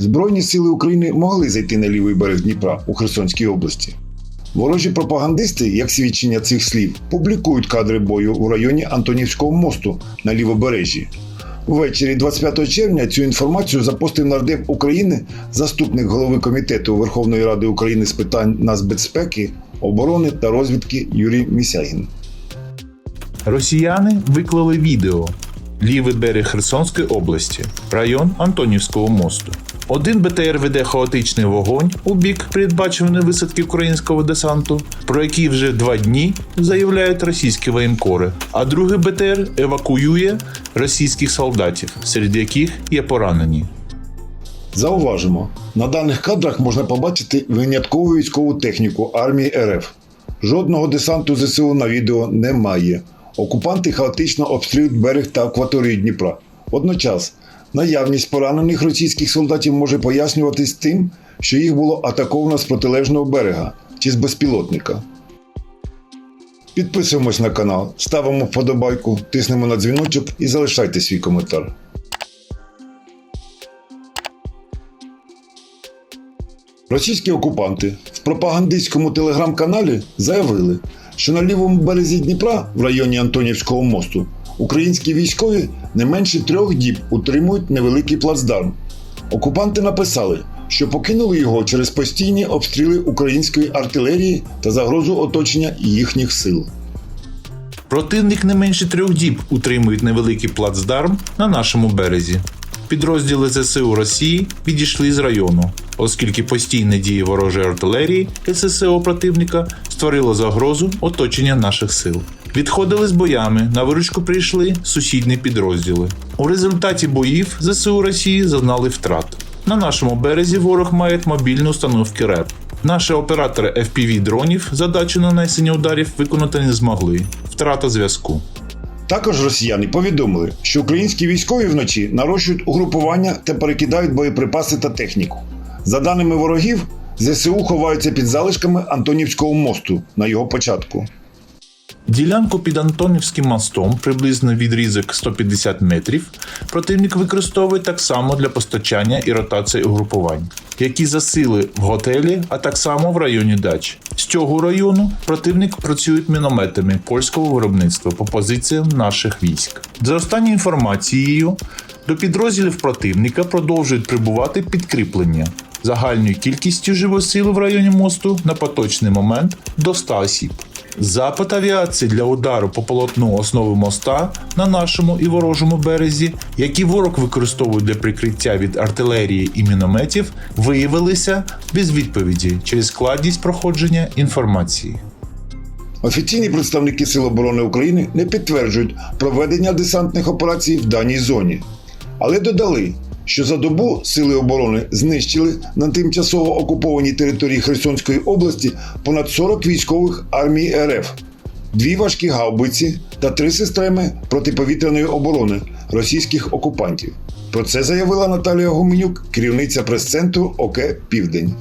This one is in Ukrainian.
Збройні сили України могли зайти на лівий берег Дніпра у Херсонській області. Ворожі пропагандисти, як свідчення цих слів, публікують кадри бою в районі Антонівського мосту на лівобережжі. Ввечері 25 червня цю інформацію запостив нардеп України, заступник голови комітету Верховної Ради України з питань нацбезпеки, оборони та розвідки Юрій Місягін. Росіяни виклали відео лівий берег Херсонської області, район Антонівського мосту. Один БТР веде хаотичний вогонь у бік передбаченої висадки українського десанту, про який вже два дні заявляють російські воєнкори, а другий БТР евакуює російських солдатів, серед яких є поранені. Зауважимо, на даних кадрах можна побачити виняткову військову техніку армії РФ. Жодного десанту ЗСУ на відео немає. Окупанти хаотично обстрілюють берег та акваторію Дніпра. Водночас, наявність поранених російських солдатів може пояснюватись тим, що їх було атаковано з протилежного берега чи з безпілотника. Підписуємось на канал, ставимо вподобайку, тиснемо на дзвіночок і залишайте свій коментар. Російські окупанти в пропагандистському телеграм-каналі заявили, що на лівому березі Дніпра в районі Антонівського мосту українські військові не менше трьох діб утримують невеликий плацдарм. Окупанти написали, що покинули його через постійні обстріли української артилерії та загрозу оточення їхніх сил. Противник не менше трьох діб утримують невеликий плацдарм на нашому березі. Підрозділи ЗСУ Росії відійшли з району, оскільки постійні дії ворожої артилерії ССО противника створило загрозу оточення наших сил. Відходили з боями, на виручку прийшли сусідні підрозділи. У результаті боїв ЗСУ Росії зазнали втрат. На нашому березі ворог має мобільні установки РЕП. Наші оператори FPV дронів задачу нанесення ударів виконати не змогли. Втрата зв'язку. Також росіяни повідомили, що українські військові вночі нарощують угрупування та перекидають боєприпаси та техніку. За даними ворогів, ЗСУ ховаються під залишками Антонівського мосту на його початку. Ділянку під Антонівським мостом, приблизно відрізок 150 метрів, противник використовує так само для постачання і ротації угрупувань, які засили в готелі, а так само в районі дач. З цього району противник працює мінометами польського виробництва по позиціям наших військ. За останньою інформацією, до підрозділів противника продовжують прибувати підкріплення загальною кількістю живої сили в районі мосту на поточний момент до 100 осіб. Запит авіації для удару по полотну основи моста на нашому і ворожому березі, які ворог використовує для прикриття від артилерії і мінометів, виявилися без відповіді через складність проходження інформації. Офіційні представники Сил оборони України не підтверджують проведення десантних операцій в даній зоні, але додали, що за добу Сили оборони знищили на тимчасово окупованій території Херсонської області понад 40 військових армії РФ, дві важкі гаубиці та три системи протиповітряної оборони російських окупантів. Про це заявила Наталія Гуменюк, керівниця прес-центру ОК Південь.